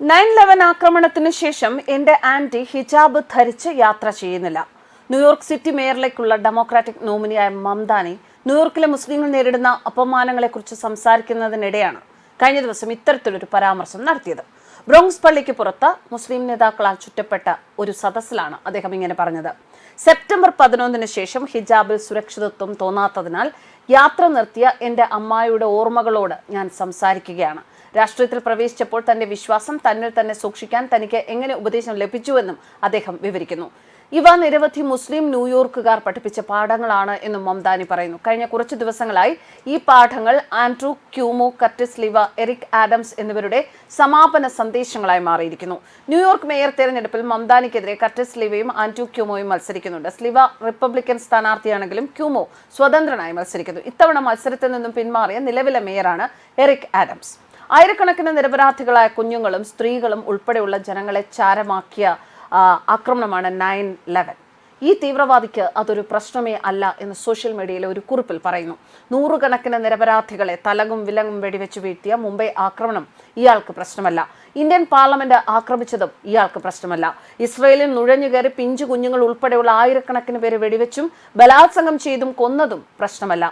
Nine eleven ആക്രമണത്തിന് ശേഷം എന്റെ ആന്റി ഹിജാബ് ധരിച്ച് യാത്ര ചെയ്യുന്നില്ല. ന്യൂയോർക്ക് സിറ്റി മേയറിലേക്കുള്ള ഡെമോക്രാറ്റിക് നോമിനിയായ മംദാനി ന്യൂയോർക്കിലെ മുസ്ലിങ്ങൾ നേരിടുന്ന അപമാനങ്ങളെക്കുറിച്ച് സംസാരിക്കുന്നതിനിടെയാണ് കഴിഞ്ഞ ദിവസം ഇത്തരത്തിലൊരു പരാമർശം നടത്തിയത്. ബ്രോങ്സ് പള്ളിക്ക് പുറത്ത് മുസ്ലിം നേതാക്കളാൽ ചുറ്റപ്പെട്ട ഒരു സദസ്സിലാണ് അദ്ദേഹം ഇങ്ങനെ പറഞ്ഞത്. സെപ്റ്റംബർ പതിനൊന്നിന് ശേഷം ഹിജാബിൽ സുരക്ഷിതത്വം തോന്നാത്തതിനാൽ യാത്ര നിർത്തിയ എന്റെ അമ്മായിയുടെ ഓർമ്മകളോട് ഞാൻ സംസാരിക്കുകയാണ്. രാഷ്ട്രീയത്തിൽ പ്രവേശിച്ചപ്പോൾ തന്റെ വിശ്വാസം തന്നിൽ തന്നെ സൂക്ഷിക്കാൻ തനിക്ക് എങ്ങനെ ഉപദേശം ലഭിച്ചുവെന്നും അദ്ദേഹം വിവരിക്കുന്നു. ഇവ നിരവധി മുസ്ലിം ന്യൂയോർക്കുകാർ പഠിപ്പിച്ച പാഠങ്ങളാണ് എന്നും മംദാനി പറയുന്നു. കഴിഞ്ഞ കുറച്ച് ദിവസങ്ങളായി ഈ പാഠങ്ങൾ Andrew Cuomo Curtis Sliwa Eric Adams എന്നിവരുടെ സമാപന സന്ദേശങ്ങളായി മാറിയിരിക്കുന്നു. ന്യൂയോർക്ക് മേയർ തെരഞ്ഞെടുപ്പിൽ മംദാനിക്കെതിരെ കർട്ടിസ് ലിവയും ആൻഡ്രൂ ക്യൂമോയും മത്സരിക്കുന്നുണ്ട്. സ്ലിവ റിപ്പബ്ലിക്കൻ സ്ഥാനാർത്ഥിയാണെങ്കിലും ക്യൂമോ സ്വതന്ത്രനായി മത്സരിക്കുന്നു. ഇത്തവണ മത്സരത്തിൽ നിന്നും പിന്മാറിയ നിലവിലെ മേയറാണ് എറിക് ആഡംസ്. ആയിരക്കണക്കിന് നിരപരാധികളായ കുഞ്ഞുങ്ങളും സ്ത്രീകളും ഉൾപ്പെടെയുള്ള ജനങ്ങളെ ചാരമാക്കിയ ആക്രമണമാണ് നയൻ ലെവൻ ഈ തീവ്രവാദിക്ക് അതൊരു പ്രശ്നമേ അല്ല എന്ന് സോഷ്യൽ മീഡിയയിലെ ഒരു കുറിപ്പിൽ പറയുന്നു. നൂറുകണക്കിന് നിരപരാധികളെ തലകും വിലങ്ങും വെടിവെച്ച് വീഴ്ത്തിയ മുംബൈ ആക്രമണം ഇയാൾക്ക് പ്രശ്നമല്ല. ഇന്ത്യൻ പാർലമെന്റ് ആക്രമിച്ചതും ഇയാൾക്ക് പ്രശ്നമല്ല. ഇസ്രയേലിൽ നുഴഞ്ഞുകയറി പിഞ്ചു കുഞ്ഞുങ്ങൾ ഉൾപ്പെടെയുള്ള ആയിരക്കണക്കിന് പേരെ വെടിവെച്ചും ബലാത്സംഗം ചെയ്തും കൊന്നതും പ്രശ്നമല്ല.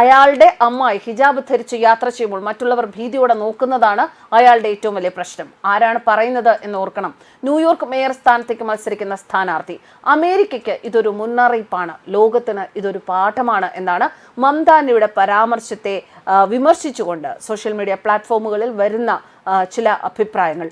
അയാളുടെ അമ്മായി ഹിജാബ് ധരിച്ച് യാത്ര ചെയ്യുമ്പോൾ മറ്റുള്ളവർ ഭീതിയോടെ നോക്കുന്നതാണ് അയാളുടെ ഏറ്റവും വലിയ പ്രശ്നം. ആരാണ് പറയുന്നത് എന്ന് ഓർക്കണം. ന്യൂയോർക്ക് മേയർ സ്ഥാനത്തേക്ക് മത്സരിക്കുന്ന സ്ഥാനാർത്ഥി. അമേരിക്കയ്ക്ക് ഇതൊരു മുന്നറിയിപ്പാണ്. ലോകത്തിന് ഇതൊരു പാഠമാണ് എന്നാണ് മംതാനയുടെ പരാമർശത്തെ വിമർശിച്ചുകൊണ്ട് സോഷ്യൽ മീഡിയ പ്ലാറ്റ്ഫോമുകളിൽ വരുന്ന ചില അഭിപ്രായങ്ങൾ.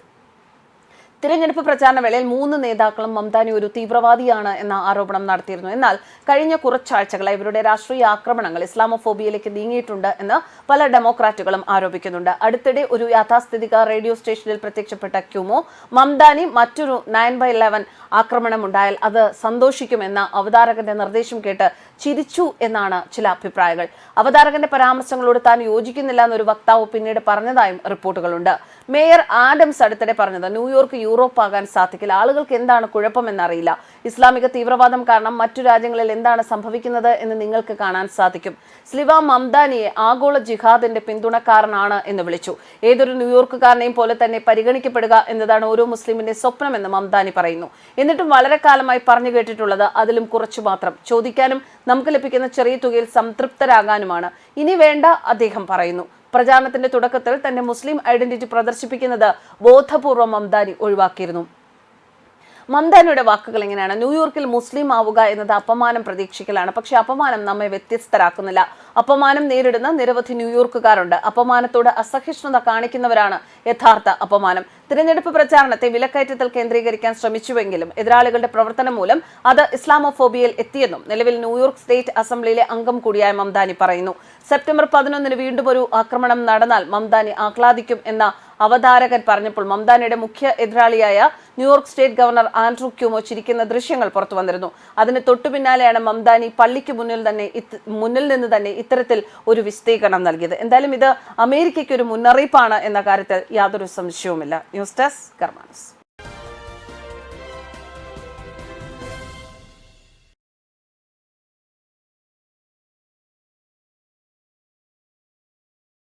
തിരഞ്ഞെടുപ്പ് പ്രചാരണ വേളയിൽ മൂന്ന് നേതാക്കളും മംതാനി ഒരു തീവ്രവാദിയാണ് എന്ന ആരോപണം നടത്തിയിരുന്നു. എന്നാൽ കഴിഞ്ഞ കുറച്ചാഴ്ചകളായി ഇവരുടെ രാഷ്ട്രീയ ആക്രമണങ്ങൾ ഇസ്ലാമോഫോബിയയിലേക്ക് നീങ്ങിയിട്ടുണ്ട് എന്ന് പല ഡെമോക്രാറ്റുകളും ആരോപിക്കുന്നുണ്ട്. അടുത്തിടെ ഒരു യാഥാസ്ഥിതിക റേഡിയോ സ്റ്റേഷനിൽ പ്രത്യക്ഷപ്പെട്ട ക്യൂമോ മംതാനി മറ്റൊരു നയൻ ബൈ ഇലവൻ ആക്രമണം ഉണ്ടായാൽ അത് സന്തോഷിക്കുമെന്ന അവതാരകന്റെ നിർദ്ദേശം കേട്ട് ചിരിച്ചു എന്നാണ് ചില അഭിപ്രായങ്ങൾ. അവതാരകന്റെ പരാമർശങ്ങളോട് താൻ യോജിക്കുന്നില്ല എന്നൊരു വക്താവ് പിന്നീട് പറഞ്ഞതായും റിപ്പോർട്ടുകളുണ്ട്. മേയർ ആഡംസ് അടുത്തിടെ പറഞ്ഞത് ന്യൂയോർക്ക് യൂറോപ്പ് ആകാൻ സാധിക്കില്ല. ആളുകൾക്ക് എന്താണ് കുഴപ്പമെന്നറിയില്ല. ഇസ്ലാമിക തീവ്രവാദം കാരണം മറ്റു രാജ്യങ്ങളിൽ എന്താണ് സംഭവിക്കുന്നത് എന്ന് നിങ്ങൾക്ക് കാണാൻ സാധിക്കും. സ്ലിവ മംദാനിയെ ആഗോള ജിഹാദിന്റെ പിന്തുണക്കാരനാണ് എന്ന് വിളിച്ചു. ഏതൊരു ന്യൂയോർക്കുകാരനെയും പോലെ തന്നെ പരിഗണിക്കപ്പെടുക എന്നതാണ് ഓരോ മുസ്ലിമിന്റെ സ്വപ്നമെന്ന് മംദാനി പറയുന്നു. എന്നിട്ടും വളരെ കാലമായി പറഞ്ഞു കേട്ടിട്ടുള്ളത് അതിലും കുറച്ചു മാത്രം. ചോദിക്കാനും നമുക്ക് ലഭിക്കുന്ന ചെറിയ തുകയിൽ സംതൃപ്തരാകാനുമാണ്. ഇനി വേണ്ട അദ്ദേഹം പറയുന്നു. പ്രചാരണത്തിന്റെ തുടക്കത്തിൽ തന്റെ മുസ്ലിം ഐഡന്റിറ്റി പ്രദർശിപ്പിക്കുന്നത് ബോധപൂർവം മംദാനി ഒഴിവാക്കിയിരുന്നു. മന്ദാനയുടെ വാക്കുകൾ എങ്ങനെയാണ്? ന്യൂയോർക്കിൽ മുസ്ലിം ആവുക എന്നത് അപമാനം പ്രതീക്ഷിക്കലാണ്. പക്ഷെ അപമാനം നമ്മെ വ്യത്യസ്തരാക്കുന്നില്ല. അപമാനം നേരിടുന്ന നിരവധി ന്യൂയോർക്കുകാരുണ്ട്. അപമാനത്തോട് അസഹിഷ്ണുത കാണിക്കുന്നവരാണ് യഥാർത്ഥ അപമാനം. തിരഞ്ഞെടുപ്പ് പ്രചാരണത്തെ വിലക്കയറ്റത്തിൽ കേന്ദ്രീകരിക്കാൻ ശ്രമിച്ചുവെങ്കിലും എതിരാളികളുടെ പ്രവർത്തനം മൂലം അത് ഇസ്ലാമോഫോബിയയിൽ എത്തിയെന്നും നിലവിൽ ന്യൂയോർക്ക് സ്റ്റേറ്റ് അസംബ്ലിയിലെ അംഗം കൂടിയായ മംദാനി പറയുന്നു. സെപ്റ്റംബർ പതിനൊന്നിന് വീണ്ടും ഒരു ആക്രമണം നടന്നാൽ മംദാനി ആഹ്ലാദിക്കും എന്ന അവതാരകൻ പറഞ്ഞപ്പോൾ മംദാനിയുടെ മുഖ്യ എതിരാളിയായ New York state governor Andrew Cuomo ചിരിക്കുന്ന ദൃശ്യങ്ങൾ പുറത്തു വന്നിരുന്നു അതിന് തൊട്ടു പിന്നാലെയാണ് മംദാനി പള്ളിക്ക് മുന്നിൽ തന്നെ മുന്നിൽ നിന്ന് തന്നെ ഇത്തരത്തിൽ ഒരു വിശദീകരണം നൽകിയത്. എന്തായാലും ഇത് അമേരിക്കയ്ക്ക് ഒരു മുന്നറിയിപ്പാണ് എന്ന കാര്യത്തിൽ യാതൊരു സംശയവുമില്ല. News desk കർമാനസ്.